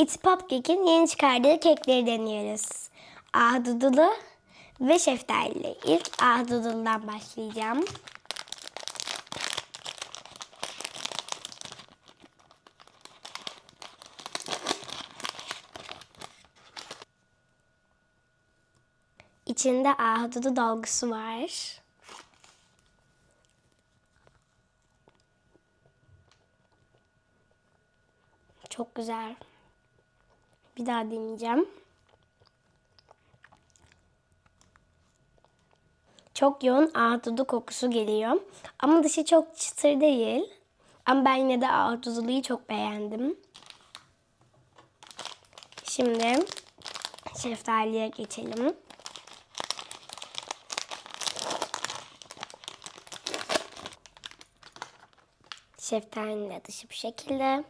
It's Popcake'in yeni çıkardığı kekleri deniyoruz. Ahududulu ve şeftalili. İlk ahududuludan başlayacağım. İçinde ahududu dolgusu var. Çok güzel. Bir daha deneyeceğim. Çok yoğun ahududu kokusu geliyor. Ama dışı çok çıtır değil. Ama ben yine de ahududuluyu çok beğendim. Şimdi şeftaliye geçelim. Şeftalinin de dışı bu şekilde.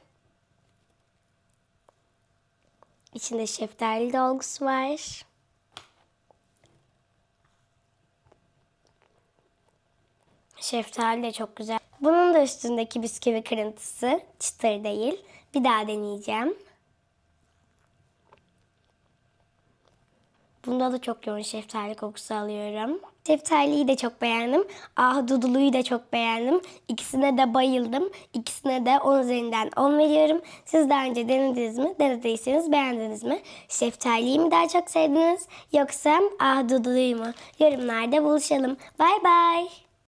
İçinde şeftali dolgusu var. Şeftali de çok güzel. Bunun da üstündeki bisküvi kırıntısı çıtır değil. Bir daha deneyeceğim. Bunda da çok yoğun şeftali kokusu alıyorum. Şeftaliyi de çok beğendim. Ahududuluyu da çok beğendim. İkisine de bayıldım. İkisine de 10 üzerinden 10 veriyorum. Siz daha önce denediniz mi? Denediyseniz beğendiniz mi? Şeftaliyi mi daha çok sevdiniz? Yoksa ahududuluyu mu? Yorumlarda buluşalım. Bay bay.